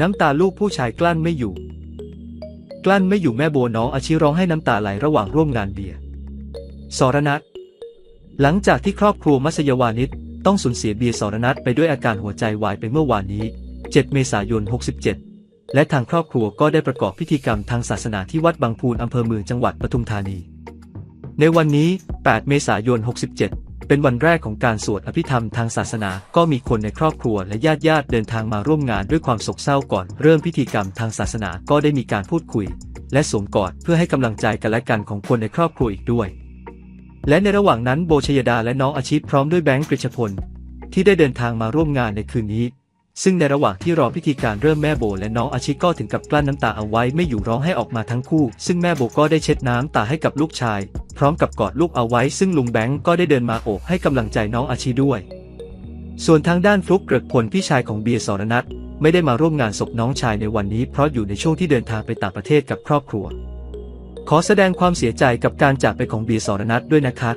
น้ำตาลูกผู้ชายกลั้นไม่อยู่ กลั้นไม่อยู่แม่โบน้องอาชิร้องให้น้ำตาไหลระหว่างร่วมงานเบียร์สรนัทหลังจากที่ครอบครัวมัสยวานิชต้องสูญเสียเบียร์สรนัทไปด้วยอาการหัวใจวายไปเมื่อวานนี้ 7 เมษายน 67 และทางครอบครัวก็ได้ประกอบพิธีกรรมทางศาสนาที่วัดบางพูนอำเภอเมืองจังหวัดปทุมธานี ในวันนี้ 8 เมษายน 67 เป็นวันแรกของการสวดอภิธรรมทางศาสนา ก็มีคนในครอบครัวและญาติญาติเดินทางมาร่วมงานด้วยความโศกเศร้าก่อน เริ่มพิธีกรรมทางศาสนาก็ได้มีการพูดคุย และสวมกอดเพื่อให้กำลังใจกันและกันของคนในครอบครัวอีกด้วย และในระหว่างนั้นโบชยดาและน้องอาชิพร้อมด้วยแบงค์กฤษพลที่ได้เดินทางมาร่วมงานในคืนนี้ ซึ่งในระหว่างที่รอพิธีการเริ่มแม่โบและน้องอาชิก็ถึงกับกลั้นน้ำตาเอาไว้ไม่อยู่ร้องให้ออกมาทั้งคู่ ซึ่งแม่โบก็ได้เช็ดน้ำตาให้กับลูกชาย พร้อมกับกอดลูกเอาไว้ซึ่งลุงแบงก์ก็ได้เดินมาโอบให้กำลังใจน้องอาชีด้วย ส่วนทางด้านฟลุกเกริกพลพี่ชายของเบียร์สรนัทไม่ได้มาร่วมงานศพน้องชายในวันนี้เพราะอยู่ในช่วงที่เดินทางไปต่างประเทศกับครอบครัว ขอแสดงความเสียใจกับการจากไปของเบียร์สรนัทด้วยนะคะ